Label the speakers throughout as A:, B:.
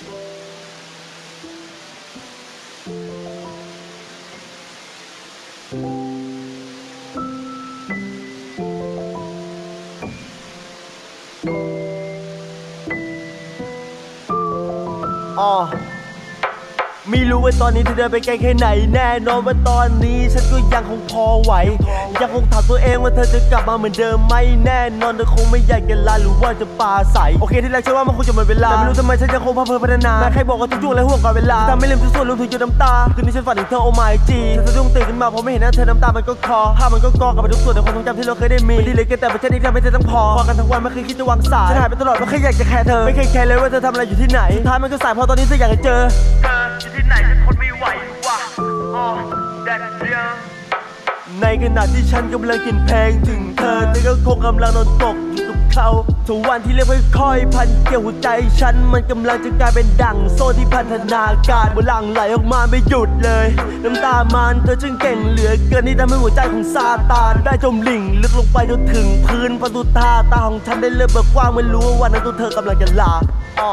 A: อ๋อ ไม่รู้ว่าตอนนี้เธอเดินไปไกลแค่ไหน แน่นอนว่าตอนนี้ฉันก็ยังคงพอไหว ยังคงถามตัวเองว่าเธอจะกลับมาเหมือนเดิมไหมแน่นอนเธอคงไม่อยากจะลาหรือว่าจะปาใสโอเคที่แรกเชื่อว่ามันคงจะหมดเวลาแต่ไม่รู้ทำไมฉันยังคงพัฒนาพัฒนาแม้ใครบอกว่าทุกช่วงและห่วงกับเวลาทำให้ลืมทุกส่วนรวมถึงจุดน้ำตาคืนนี้ฉันฝันถึงเธอโอ้ไม่จีฉันสะดุ้งตื่นขึ้นมาเพราะไม่เห็นหน้าเธอน้ำตามันก็คลอภาพมันก็กองกับไปทุกส่วนในความทรงจำที่เราเคยได้มีมันดีเหลยเกินแต่ไม่ใช่ที่ทำให้เธอต้องพอพอกันทั้งวันไม่เคยคิดจะวางสายฉันหายไปตลอดไม่เคยอยากจะแคร์เธอไม่เคยแคร์เลยว่าเธอทำอะไรอยู่ที่ไหนสุดท้ายมันก็สายเพราะตอนนี้เธออยากจะเจอเธออยู่ที่ ในขณะที่ฉันกำลังกินเพลงถึงเธอเธอก็คงกำลังนอนตกอยู่กับเขาทุกวันที่เรียกค่อยๆพันเกี่ยวหัวใจฉันมันกำลังจะกลายเป็นดั่งโซ่ที่พันธนาการมันหลั่งไหลออกมาไม่หยุดเลย น้ำตามันเธอจึงเก่งเหลือเกินที่ทำให้หัวใจของซาตานได้จมลิ่งลึกลงไปจนถึงพื้นประตูตาตาของฉันได้เริ่มเบิกกว้างเมื่อรู้ว่าวันนั้นตัวเธอกำลังจะลาอ้อ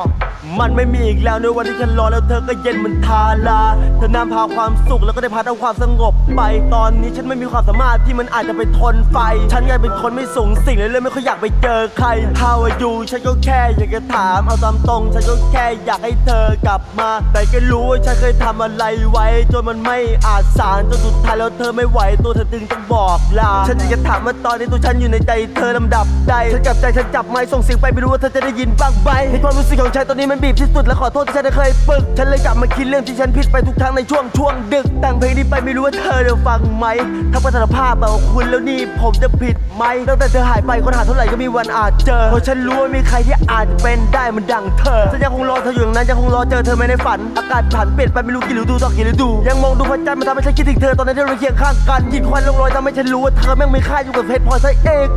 A: มันไม่มีอีกแล้วในวันที่ฉันรอแล้วเธอก็เย็นเหมือนทาราเธอนำพาความสุขแล้วก็ได้พาเอาความสงบไป ตอนนี้ฉันไม่มีความสามารถที่มันอาจจะไปทนไฟ ฉันกลายเป็นคนไม่สูงสิ่งเลยเลยไม่ค่อยอยากไปเจอใคร How are you ฉันก็แค่อยากจะถามเอาตามตรง ฉันก็แค่อยากให้เธอกลับมา แต่ก็รู้ว่าฉันเคยทำอะไรไว้ จนมันไม่อาจสารจนสุดท้ายแล้วเธอไม่ไหวตัวเธอจึงต้องบอกลา ฉันอยากจะถามว่าตอนนี้ตัวฉันอยู่ในใจเธอลำดับใด ฉันกลับใจฉันจับไม้ส่งเสียงไปไม่รู้ว่าเธอจะได้ยินบ้างไหมในความรู้สึกของฉันตอนนี้มันบีบที่สุดและขอโทษที่ฉันได้เคยปึก ฉันเลยกลับมาคิดเรื่องที่ฉันผิดไปทุกครั้งในช่วงช่วงดึก แต่งเพลงนี้ไปไม่รู้ว่าเธอจะฟังไหม ถ้าพัฒนภาพแบบคุณแล้วนี่ผมจะผิดไหม ตั้งแต่เธอหายไปคนหาเท่าไหร่ก็มีวันอาจเจอ เพราะฉันรู้ว่ามีใครที่อาจเป็นได้มันดังเธอ ฉันยังคงรอเธออยู่อย่างนั้นยังคงรอเจอเธอไม่ในฝัน อากาศผันเปลี่ยนไปไม่รู้กี่ฤดูต่อกี่ฤดู ยังมองดูพระจันทร์มันทำให้ฉันคิดถึงเธอตอนนั้นที่เราเคียงข้างกันกลินควันลงรอยทำให้ฉันรู้ว่าเธอแม่งมีค่าอยู่กับเพชรพลอยซะเอง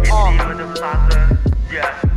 B: Yeah.